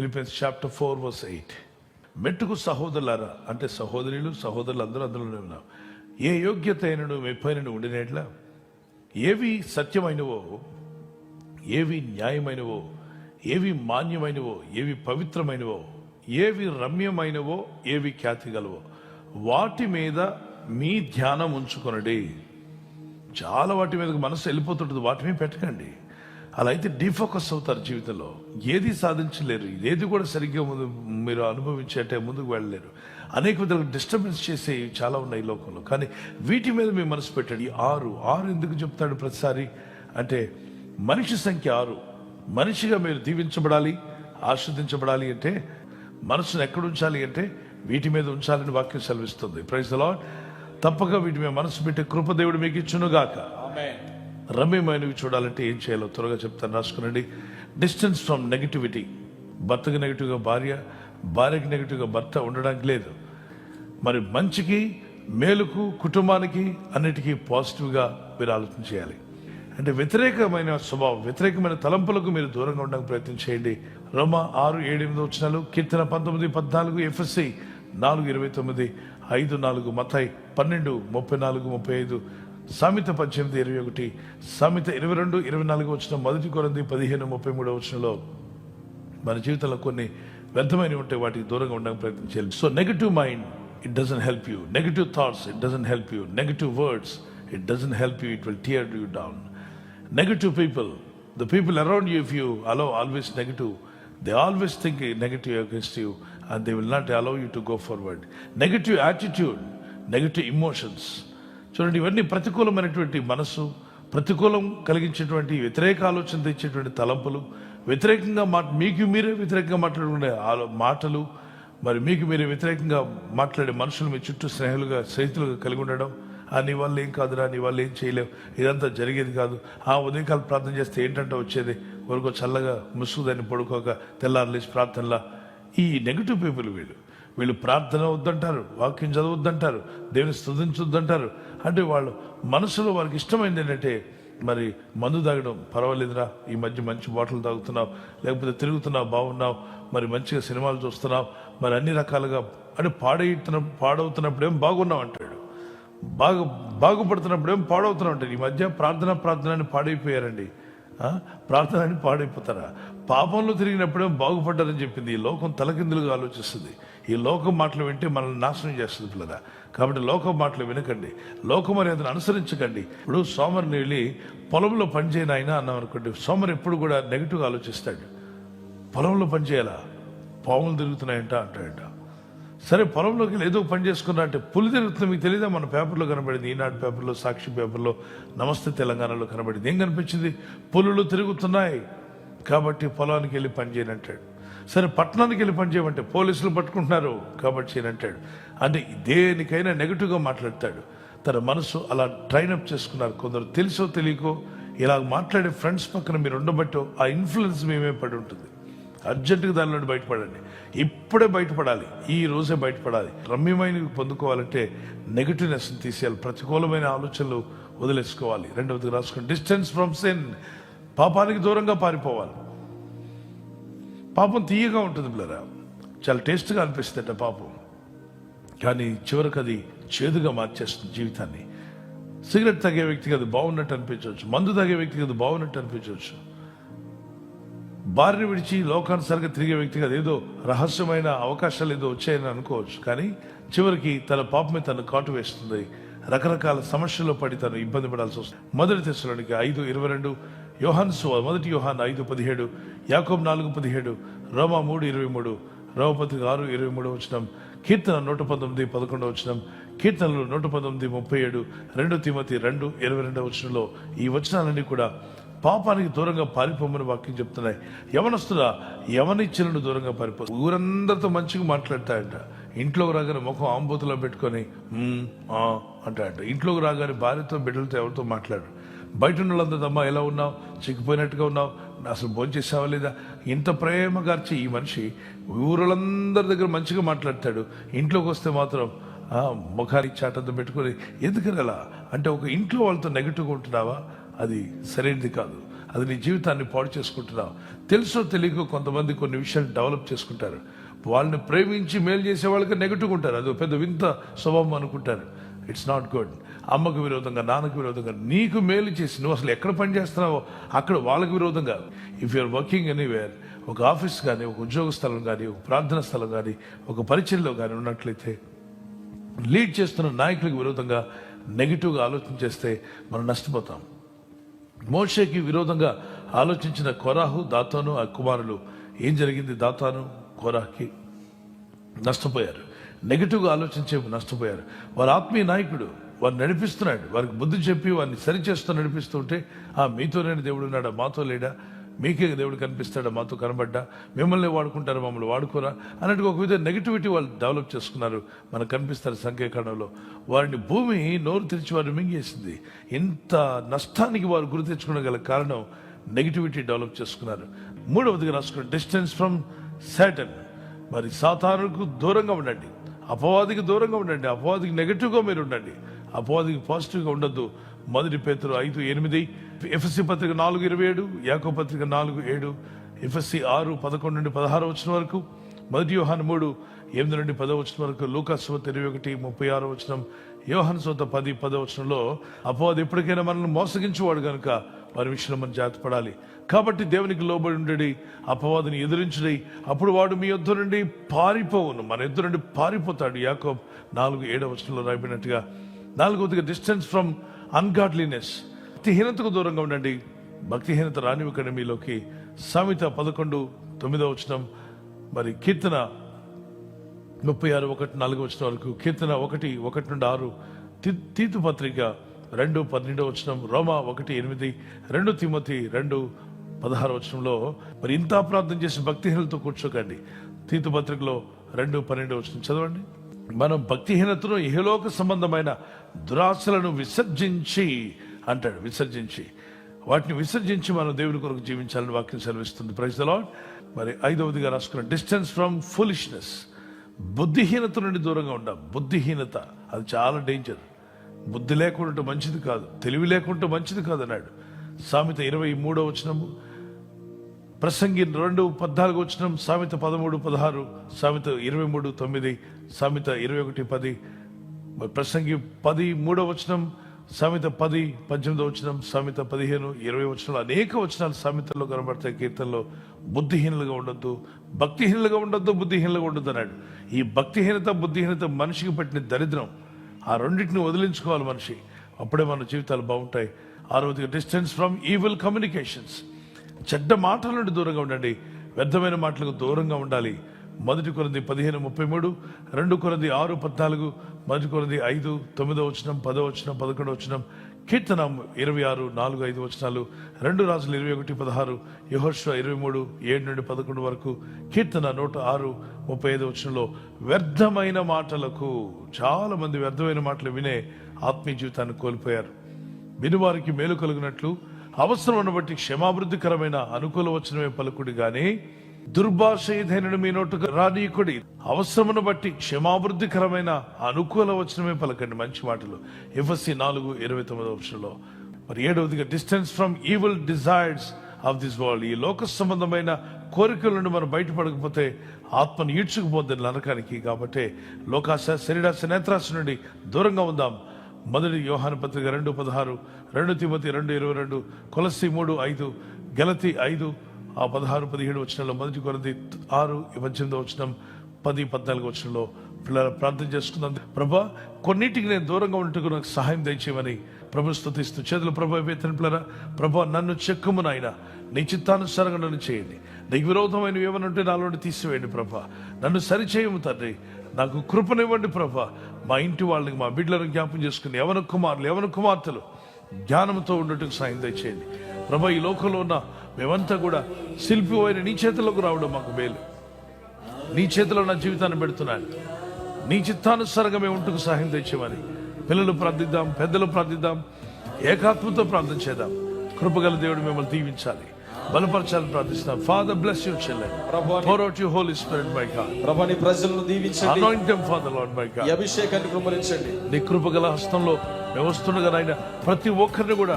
Philippians chapter four verse eight మెట్టుకు సహోదరులారా అంటే సహోదరులు సహోదరులు అందరూ అందులోనే ఉన్నాం ఏ యోగ్యత అయినను మెప్పైనను ఉండినట్ల? ఏవి సత్యమైనవో ఏవి న్యాయమైనవో ఏవి మాన్యమైనవో ఏవి పవిత్రమైనవో ఏవి రమ్యమైనవో ఏవి ఖ్యాతి గలవో వాటి మీద మీ ధ్యానం ఉంచుకొనడి. చాలా వాటి మీదకి మనసు వెళ్ళిపోతుంటుంది. వాటి మీద పెట్టకండి. అలా అయితే డిఫోకస్ అవుతారు జీవితంలో. ఏది సాధించలేరు. ఏది కూడా సరిగ్గా ముందు మీరు అనుభవించేటే ముందుకు వెళ్ళలేరు. అనేక విధాలుగా డిస్టర్బెన్స్ చేసే చాలా ఉన్నాయి ఈ లోకంలో. కానీ వీటి మీద మీ మనసు పెట్టండి. ఈ ఆరు ఆరు ఎందుకు చెప్తాడు ప్రతిసారి? అంటే మనిషి సంఖ్య ఆరు. మనిషిగా మీరు దీవించబడాలి ఆస్వాదించబడాలి అంటే మనసును ఎక్కడ ఉంచాలి అంటే వీటి మీద ఉంచాలని వాక్యం సెలవిస్తుంది. ప్రైజ్ లాడ్ తప్పక వీటి మీద మనసు పెట్టే కృపదేవుడు మీకు ఇచ్చునుగాక. రమ్యమైనవి చూడాలంటే ఏం చేయాలో త్వరగా చెప్తాను. రాసుకునండి. డిస్టెన్స్ ఫ్రమ్ నెగిటివిటీ భర్తకు నెగిటివ్గా భార్య భార్యకి నెగిటివ్గా భర్త ఉండడానికి లేదు. మరి మంచికి మేలుకు కుటుంబానికి అన్నిటికీ పాజిటివ్గా మీరు ఆలోచన చేయాలి. అంటే వ్యతిరేకమైన స్వభావం వ్యతిరేకమైన తలంపులకు మీరు దూరంగా ఉండడానికి ప్రయత్నం చేయండి. రోమ ఆరు ఏడు ఎనిమిది వచ్చినాలు కీర్తన పంతొమ్మిది పద్నాలుగు ఎఫ్ఎస్సి నాలుగు ఇరవై తొమ్మిది ఐదు నాలుగు మతాయి పన్నెండు ముప్పై నాలుగు ముప్పై ఐదు సామెత పద్దెనిమిది ఇరవై ఒకటి సామెత ఇరవై రెండు ఇరవై నాలుగు వచ్చిన మొదటి కొరంది పదిహేను ముప్పై మూడో వచ్చినలో మన జీవితంలో కొన్ని వ్యర్థమైన ఉంటే వాటికి దూరంగా ఉండడానికి ప్రయత్నం చేయాలి so negative mind it doesn't help you negative thoughts it doesn't help you negative words it doesn't help you it will tear you down negative people the people around you if you allow always negative they always think negative against you and they will not allow you to go forward negative attitude negative emotions చూడండి ఇవన్నీ ప్రతికూలమైనటువంటి మనసు ప్రతికూలం కలిగించేటువంటి వ్యతిరేక ఆలోచన తెచ్చేటువంటి తలంపులు వ్యతిరేకంగా మా మీకు మీరే వ్యతిరేకంగా మాట్లాడుకునే ఆలో మాటలు మరి మీకు మీరే వ్యతిరేకంగా మాట్లాడే మనుషులు మీ చుట్టూ స్నేహితులుగా స్నేహితులుగా కలిగి ఉండడం ఆ నీ వల్ల ఏం కాదురా నీ వల్ల ఏం చేయలేవు ఇదంతా జరిగేది కాదు. ఆ ఉదయకాలం ప్రార్థన చేస్తే ఏంటంటే వచ్చేది? వరకు చల్లగా ముసుగుదని పడుకోక తెల్లారు లేచి ప్రార్థనలా. ఈ నెగిటివ్ పీపుల్ వీళ్ళు. వీళ్ళు ప్రార్థన వద్దంటారు వాక్యం చదవద్దంటారు దేవుని స్తుతించొద్దంటారు. అంటే వాళ్ళు మనసులో వారికి ఇష్టమైంది ఏంటంటే మరి మందు తాగడం పర్వాలేదురా ఈ మధ్య మంచి బాటిల్ తాగుతున్నావు లేకపోతే తిరుగుతున్నావు బాగున్నావు మరి మంచిగా సినిమాలు చూస్తున్నావు మరి అన్ని రకాలుగా అంటే పాడైతున్న పాడవుతున్నప్పుడు ఏం బాగున్నావు అంటాడు. బాగు బాగుపడుతున్నప్పుడు ఏం పాడవుతున్నావు అంటాడు. ఈ మధ్య ప్రార్థన ప్రార్థన అని పాడైపోయారండి. ప్రార్థన అని పాడైపోతారా? పాపంలో తిరిగినప్పుడేం బాగుపడ్డారని చెప్పింది. ఈ లోకం తలకిందులుగా ఆలోచిస్తుంది. ఈ లోకం మాటలు వింటే మనల్ని నాశనం చేస్తుంది పిల్లరా. కాబట్టి లోకం మాటలు వినకండి. లోకం అనేది అనుసరించకండి. ఇప్పుడు సోమరిని వెళ్ళి పొలంలో పనిచేయను అయినా అన్నాం అనుకోండి సోమరు ఎప్పుడు కూడా నెగిటివ్గా ఆలోచిస్తాడు. పొలంలో పనిచేయాలా పాములు తిరుగుతున్నాయంట అంటాడంట. సరే పొలంలోకి ఏదో పని చేసుకున్నా అంటే పులి తిరుగుతుంది మీకు తెలియదా మన పేపర్లో కనబడింది ఈనాడు పేపర్లో సాక్షి పేపర్లో నమస్తే తెలంగాణలో కనబడింది. ఏం కనిపించింది? పులులు తిరుగుతున్నాయి. కాబట్టి పొలానికి వెళ్ళి పని చేయనంటాడు. సరే పట్టణానికి వెళ్ళి పని చేయమంటే పోలీసులు పట్టుకుంటున్నారు కాబట్టి అంటాడు. అంటే దేనికైనా నెగిటివ్గా మాట్లాడతాడు. తన మనసు అలా ట్రైన్ అప్ చేసుకున్నారు. కొందరు తెలుసో తెలియకో ఇలా మాట్లాడే ఫ్రెండ్స్ పక్కన మీరు ఉండబట్టో ఆ ఇన్ఫ్లుయెన్స్ మేమే పడి ఉంటుంది. అర్జెంటుగా దాని నుండి బయటపడండి. ఇప్పుడే బయటపడాలి. ఈ రోజే బయటపడాలి. రమ్యమైనవి పొందుకోవాలంటే నెగటివ్నెస్ తీసేయాలి. ప్రతికూలమైన ఆలోచనలు వదిలేసుకోవాలి. రెండవది రాసుకోండి డిస్టెన్స్ ఫ్రమ్ సెన్. పాపానికి దూరంగా పారిపోవాలి. పాపం తీయగా ఉంటుంది పిల్లరా. చాలా టేస్ట్గా అనిపిస్తుందట పాపం. కానీ చివరికి అది చేదుగా మార్చేస్తుంది జీవితాన్ని. సిగరెట్ తాగే వ్యక్తికి అది బాగున్నట్టు అనిపించవచ్చు. మందు తాగే వ్యక్తికి అది బాగున్నట్టు అనిపించవచ్చు. భార్య విడిచి లోకానుసారిగా తిరిగే వ్యక్తికి అదేదో రహస్యమైన అవకాశాలు ఏదో వచ్చాయని అనుకోవచ్చు. కానీ చివరికి తన పాపమే తను కాటు వేస్తుంది. రకరకాల సమస్యల్లో పడి తను ఇబ్బంది పడాల్సి వస్తుంది. మొదటి తెశలోనికి ఐదు ఇరవై రెండు యోహాన్ సువ మొదటి యోహాన్ ఐదు పదిహేడు యాకోబ్ నాలుగు పదిహేడు రోమా మూడు ఇరవై మూడు రోమపత్రిక ఆరు ఇరవై మూడు వచ్చినాం కీర్తన నూట పంతొమ్మిది పదకొండు వచ్చినాం కీర్తనలు నూట పంతొమ్మిది ముప్పై ఏడు రెండు తిమతి రెండు ఇరవై రెండవ వచనంలో ఈ వచనాలన్నీ కూడా పాపానికి దూరంగా పారిపోమని వాక్యం చెప్తున్నాయి. యవనస్తుడా యవనిచ్చలను దూరంగా పారిపో. ఊరందరితో మంచిగా మాట్లాడతాయంట. ఇంట్లోకి రాగానే ముఖం ఆంబూతులో పెట్టుకొని అంటాడు. ఇంట్లోకి రాగానే భార్యతో బిడ్డలతో ఎవరితో మాట్లాడు బయట ఉన్న వాళ్ళందరూ అమ్మా ఎలా ఉన్నావు? చిక్కిపోయినట్టుగా ఉన్నావు? అసలు భోంచేసావా లేదా? ఇంత ప్రేమ గార్చి ఈ మనిషి ఊరులందరి దగ్గర మంచిగా మాట్లాడతాడు. ఇంట్లోకి వస్తే మాత్రం ఆ, ముఖానికి చాటంతో పెట్టుకొని ఎందుకని అలా? అంటే ఒక ఇంట్లో వాళ్ళతో నెగిటివ్గా ఉంటున్నావా? అది సరైనది కాదు. అది నీ జీవితాన్ని పాడు చేసుకుంటున్నావు? తెలుసో తెలియకో కొంతమంది కొన్ని విషయాలు డెవలప్ చేసుకుంటారు. వాళ్ళని ప్రేమించి మేలు చేసే వాళ్ళకి నెగిటివ్ ఉంటారు. అది ఒక పెద్ద వింత స్వభావం అనుకుంటారు. ఇట్స్ నాట్ గుడ్ అమ్మకు విరోధంగా నాన్నకు విరోధంగా నీకు మేలు చేసి నువ్వు అసలు ఎక్కడ పని చేస్తున్నావో అక్కడ వాళ్ళకి విరోధంగా. ఇఫ్ యూఆర్ వర్కింగ్ ఎనీవేర్ ఒక ఆఫీస్ కానీ ఒక ఉద్యోగ స్థలం కానీ ఒక ప్రార్థన స్థలం కానీ ఒక పరిచయంలో కానీ ఉన్నట్లయితే లీడ్ చేస్తున్న నాయకులకు విరోధంగా నెగిటివ్గా ఆలోచన చేస్తే మనం నష్టపోతాం. మోషేకి విరోధంగా ఆలోచించిన కొరాహు దాతాను ఆ కుమారులు ఏం జరిగింది దాతాను? కోరాకి నష్టపోయారు. నెగిటివ్గా ఆలోచించే నష్టపోయారు. వారి ఆత్మీయ నాయకుడు వారు నడిపిస్తున్నాడు. వారికి బుద్ధి చెప్పి వారిని సరిచేస్తూ నడిపిస్తుంటే ఆ మీతోనే దేవుడు ఉన్నాడా? మాతో లేడా? మీకే దేవుడు కనిపిస్తాడా? మాతో కనబడ్డా? మిమ్మల్ని వాడుకుంటారు? మమ్మల్ని వాడుకోరా? అన్నట్టుగా ఒక విధంగా నెగిటివిటీ వాళ్ళు డెవలప్ చేసుకున్నారు. మనకు కనిపిస్తారు సంఖ్యాకాండంలో. వారిని భూమి నోరు తెరిచి వారిని మింగేసింది. ఇంత నష్టానికి వారు గురి తెచ్చుకోవడం గల కారణం నెగిటివిటీ డెవలప్ చేసుకున్నారు. మూడవదిగా రాసుకున్న డిస్టెన్స్ ఫ్రమ్ సాటన్ మరి సాతానుకు దూరంగా ఉండండి. అపవాదికి దూరంగా ఉండండి. అపవాదికి నెగిటివ్గా మీరు ఉండండి. అపవాదికి పాజిటివ్గా ఉండొద్దు. మొదటి పేతులు ఐదు ఎనిమిది ఎఫ్ఎస్సి పత్రిక నాలుగు ఇరవై ఏడు యాకో పత్రిక నాలుగు ఏడు ఎఫ్ఎస్సి ఆరు పదకొండు నుండి పదహారు వచ్చిన వరకు మొదటి యోహాన్ మూడు ఎనిమిది నుండి పదో వచ్చిన వరకు లూకాస్ సోత ఇరవై ఒకటి ముప్పై ఆరు వచనం యోహాన్ సోత పది పదో వచనంలో అపవాది ఎప్పటికైనా మనల్ని మోసగించేవాడు కనుక వారి విషయంలో మనం జాతపడాలి. కాబట్టి దేవునికి లోబడి ఉండడి అపవాదిని ఎదిరించడి. అప్పుడు వాడు మీ యొద్ద నుండి పారిపోవును. మన యొద్ద నుండి పారిపోతాడు. యాకోబ్ నాలుగు ఏడవ వచనంలో రాయిపోయినట్టుగా నాలుగవదిగా డిస్టెన్స్ ఫ్రమ్ అన్గాడ్లీనెస్ భక్తిహీనతకు దూరంగా ఉండండి. భక్తిహీనత రానివ్వకండి మీలోకి. సామెత పదకొండు తొమ్మిదవ వచనం. మరి కీర్తన ముప్పై ఆరు ఒకటి నాలుగు వచ్చిన వరకు. కీర్తన ఒకటి ఒకటి నుండి ఆరు. తీ తీతు పత్రిక రెండు పన్నెండో వచనం రోమా ఒకటి ఎనిమిది రెండు తిమతి రెండు పదహారు వచనంలో మరి ఇంత ప్రార్థన చేసి భక్తిహీనతో కూర్చోకండి. తీతు పత్రికలో రెండు పన్నెండు వచనం చదవండి. మనం భక్తిహీనతను ఇహలోక సంబంధమైన దురాశలను విసర్జించి అంటాడు విసర్జించి. వాటిని విసర్జించి మనం దేవుని కొరకు జీవించాలని వాక్యం సెలవిస్తుంది. ప్రైజ్ లాడ్ మరి ఐదవదిగా రాసుకున్న డిస్టెన్స్ ఫ్రమ్ ఫులిష్నెస్ బుద్ధిహీనత నుండి దూరంగా ఉండాలి బుద్ధిహీనత అది చాలా డేంజర్ బుద్ధి లేకుండా మంచిది కాదు తెలివి లేకుండా మంచిది కాదు అన్నాడు. సామెత ఇరవై మూడో వచనము ప్రసంగి రెండు పద్నాలుగు వచనం సామెత పదమూడు పదహారు సామెత ఇరవై మూడు తొమ్మిది సామెత ఇరవై ఒకటి పది ప్రసంగి పది మూడో వచనం సామెత పది పద్దెనిమిదో వచనం సామెత పదిహేను ఇరవై వచనాలు అనేక వచనాలు సామెతల్లో కనబడతాయి కీర్తనలో. బుద్ధిహీనులుగా ఉండొద్దు భక్తిహీనులుగా ఉండొద్దు బుద్ధిహీనులుగా ఉండొద్దు అన్నాడు. ఈ భక్తిహీనత బుద్ధిహీనత మనిషికి పట్టిన దరిద్రం. ఆ రెండింటిని వదిలించుకోవాలి మనిషి. అప్పుడే మన జీవితాలు బాగుంటాయి. ఆరోగ్య డిస్టెన్స్ ఫ్రమ్ ఈవిల్ కమ్యూనికేషన్స్ చెడ్డ మాటల నుండి దూరంగా ఉండండి. వ్యర్థమైన మాటలకు దూరంగా ఉండాలి. మొదటి కొరంది పదిహేను ముప్పై మూడు రెండు కొరంది ఆరు పద్నాలుగు మొదటి కొరంది ఐదు తొమ్మిదో వచనం పదో వచనం పదకొండో వచనం కీర్తన ఇరవై ఆరు నాలుగు ఐదు వచనాలు రెండు రాజులు ఇరవై ఒకటి పదహారు యహోష్వ ఇరవై మూడు ఏడు నుండి పదకొండు వరకు కీర్తన నూట ఆరు ముప్పై ఐదు వచనంలో వ్యర్థమైన మాటలకు చాలా మంది వ్యర్థమైన మాటలు వినే ఆత్మీయ జీవితాన్ని కోల్పోయారు. వినివారికి మేలు కలిగినట్లు అవసరం బట్టి క్షమాభివృద్ధికరమైన అనుకూల వచనమే పలుకుడు కానీ దుర్భాష మీ నోటుకు రానీయకుడి అవసరమును బట్టి క్షమాభివృద్ధికరమైన అనుకూల వచనమే పలకండి. మంచి మాటలు. ఎఫ్ఎస్సి నాలుగు ఇరవై తొమ్మిదో వర్షంలో. మరి ఏడవదిగా distance from evil desires of this world. ఈ లోక సంబంధమైన కోరికల నుండి మనం బయటపడకపోతే ఆత్మను ఈడ్చుకుపోద్ది నరకానికి. కాబట్టి లోకాశ శరీరాశ నేత్రాశ నుండి దూరంగా ఉందాం. మొదటి యోహాను పత్రిక రెండు పదహారు రెండు తిమతి రెండు ఇరవై రెండు కొలసి మూడు ఐదు గలతి ఐదు ఆ పదహారు పదిహేడు వచనంలో మొదటి కొరది ఆరు పద్దెనిమిదో వచనం పది పద్నాలుగు వచనంలో పిల్లల ప్రార్థన చేసుకుందాం. ప్రభా కొన్నిటికి నేను దూరంగా ఉంటుకు నాకు సహాయం దయచేయమని ప్రభు స్థుతిస్తూ చేతులు ప్రభా వేతన పిల్లరా ప్రభా నన్ను చెక్కుము నాయన. నీ చిత్తానుసారంగా నన్ను చేయండి. నీకు విరోధమైన ఏమైనా ఉంటే నాలోని తీసివేయండి ప్రభా. నన్ను సరిచేయము తండ్రి. నాకు కృపనివ్వండి ప్రభా. మా ఇంటి వాళ్ళకి మా బిడ్డలను జ్ఞాపం చేసుకుని ఎవరి కుమారులు ఎవరి కుమార్తెలు జ్ఞానంతో ఉండటం సాయం దయచేయండి. ప్రభా ఈ లోకంలో ఉన్న మేమంతా కూడా శిల్పి అయిన నీ చేతిలోకి రావడం మాకు మేలు. నీ చేతిలో నా జీవితాన్ని పెడుతున్నాను. నీ చిత్తానుసారంగా మేము ఉంటుకు సహాయం తెచ్చేమని పిల్లలు ప్రార్థిద్దాం పెద్దలు ప్రార్థిద్దాం ఏకాత్మతో ప్రార్థన చేద్దాం. కృపగల దేవుడు మిమ్మల్ని దీవించాలి. బలపరచాలని ప్రార్థిస్తాం ఫాదర్ బ్లెస్ యూ చెల్లెన్ ప్రభు pour out your holy spirit my god. ప్రభా నీ ప్రజలను దీవించండి. Them father lord my ఈ god అభిషేకాన్ని కుమరించండి నీ కృపగల హస్తంలో మేము వస్తుండగా నాయన ప్రతి ఒక్కరిని కూడా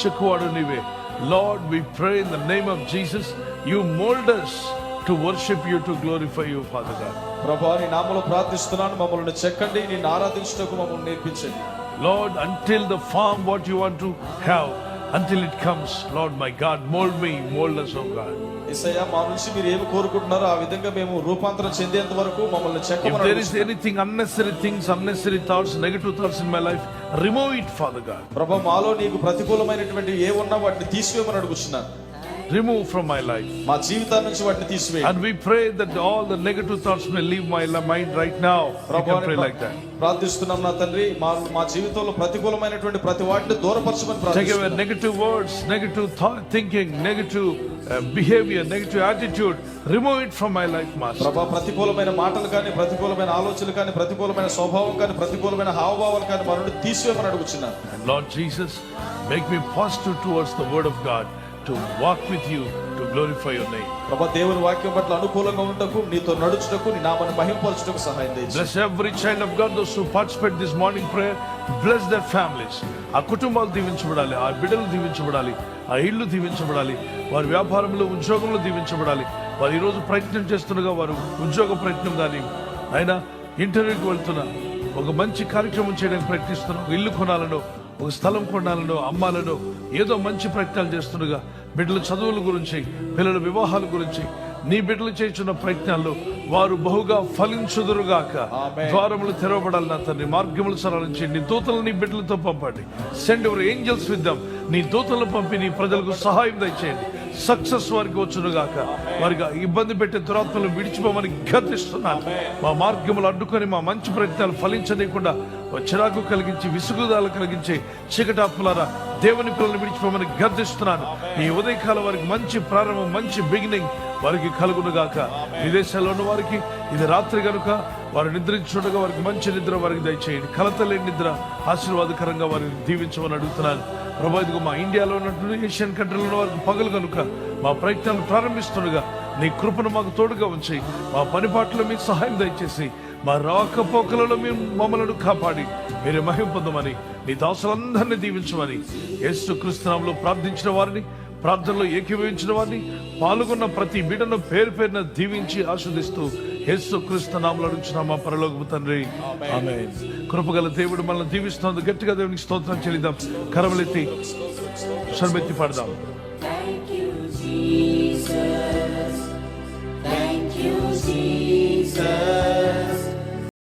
చెక్కువాడు నీవే. Lord, we pray in the name of Jesus, you mold us to worship you, to glorify you, Father God. ప్రభా నీ నామలో ప్రార్థిస్తున్నాను మమ్మల్ని చెక్కండి నిన్ను ఆరాధించటకు మమ్మల్ని నేర్పించండి Lord, until the farm what you want to have, until it comes, Lord my God, mold me, mold us, oh God. Isaiah మా నుంచి మీరు ఏమి కోరుకుంటున్నారో ఆ విధంగా మేము రూపాంతరం చెందేంత వరకు మమ్మల్ని If చెక్కమని there is అడుగుతున్నాను. anything unnecessary things, unnecessary thoughts, negative thoughts in my life, remove it, Father God. ప్రభా మాలో నీకు ప్రతికూలమైనటువంటి ఏ ఉన్నా వాటిని తీసివేయమని అడుగుతున్నాను Remove from my life. మా జీవితాల నుంచి వాటిని తీసివేయండి And we pray that all the negative thoughts may leave my mind right now. You ప్రభా can pray like that. ప్రార్థిస్తున్నాం నా తండ్రి మా మా జీవితంలో ప్రతికూలమైనటువంటి ప్రతి వాటిని దూరపరచమని Take away ప్రార్థిస్తున్నాం negative words, negative thought, thinking, negative uh, behavior, negative attitude. Remove it from my life, Master. ప్రభా ప్రతికూలమైన మాటలు కానీ ప్రతికూలమైన ఆలోచనలు కానీ ప్రతికూలమైన స్వభావం కానీ ప్రతికూలమైన హావభావాలు కానీ మన నుండి తీసివేయమని అడుగుతున్నాను And Lord Jesus, make me positive towards the Word of God to walk with you, to glorify your name. ప్రభా దేవుని వాక్యం పట్ల అనుకూలంగా ఉండటకు నీతో నడుచుటకు నీ నామని మహింపరచుటకు సహాయం దయచేసి Bless every child of God, those who participate this morning prayer. Bless their families. ఆ కుటుంబాలు దీవించబడాలి ఆ బిడ్డలు దీవించబడాలి ఆ ఇళ్ళు దీవించబడాలి వారి వ్యాపారంలో ఉద్యోగంలో దీవించబడాలి వారు ఈరోజు ప్రయత్నం చేస్తుండగా వారు ఉద్యోగ ప్రయత్నం కానీ అయినా ఇంటర్వ్యూకి వెళ్తున్నా ఒక మంచి కార్యక్రమం చేయడానికి ప్రయత్నిస్తున్నా ఒక ఇల్లు కొనాలనో ఒక స్థలం కొనాలనో అమ్మాలనో ఏదో మంచి ప్రయత్నాలు చేస్తుండగా బిడ్డల చదువుల గురించి పిల్లల వివాహాల గురించి నీ బిడ్డలు చేస్తున్న ప్రయత్నాల్లో వారు బహుగా ఫలించుదురుగాక. ద్వారములు తెరవబడాలి నా తండ్రి మార్గములు సరళించి నీ దూతలు నీ బిడ్డలతో పంపండి. సెండ్ ఎవరు ఏంజల్స్ విద్దాం నీ దూతలను పంపి నీ ప్రజలకు సహాయం దయచేయండి. సక్సెస్ వారికి వచ్చునుగాక. వారికి ఇబ్బంది పెట్టే దురాత్మలు విడిచిపోమని గతిస్తున్నాను మా మార్గములు అడ్డుకొని మా మంచి ప్రయత్నాలు ఫలించనీయకుండా చిరాకు కలిగించి విసుగుదాలు కలిగించే చీకటాపులారా దేవుని పిల్లలు విడిచిపోమని గర్దిస్తున్నాను ఈ ఉదయకాల వారికి మంచి ప్రారంభం మంచి బిగినింగ్ వారికి కలుగును గాక విదేశాల్లో ఉన్న వారికి ఇది రాత్రి కనుక వారు నిద్రించుండగా వారికి మంచి నిద్ర వారికి దయచేయండి. కలతలేని నిద్ర ఆశీర్వాదకరంగా వారిని దీవించమని అడుగుతున్నాను. ప్రభా మా ఇండియాలో ఉన్నటువంటి ఏషియన్ కంట్రీలో ఉన్న వారికి పగలు కనుక మా ప్రయత్నాలు ప్రారంభిస్తుండగా నీ కృపను మాకు తోడుగా ఉంచి మా పనిపాట్లో మీకు సహాయం దయచేసి మా రాకపోకలలో మేము మమ్మలను కాపాడి మీరు మహిం పొందమని నీ దాసులందరినీ దీవించమని యేసు క్రీస్తునామంలో ప్రార్థించిన వారిని ప్రార్థనలో ఏకీభవించిన వారిని పాల్గొన్న ప్రతి బిడ్డను పేరు పేరున దీవించి ఆస్వాదిస్తూ యేసు క్రీస్తు నామలు అడుగుచున్న మా పరలోకపు తండ్రి. ఆమె కృపగల దేవుడు మనల్ని దీవిస్తున్నందుకు గట్టిగా దేవునికి స్తోత్రం చెల్లిద్దాం. కరవలెత్తి స్వరమెత్తి పడదాం.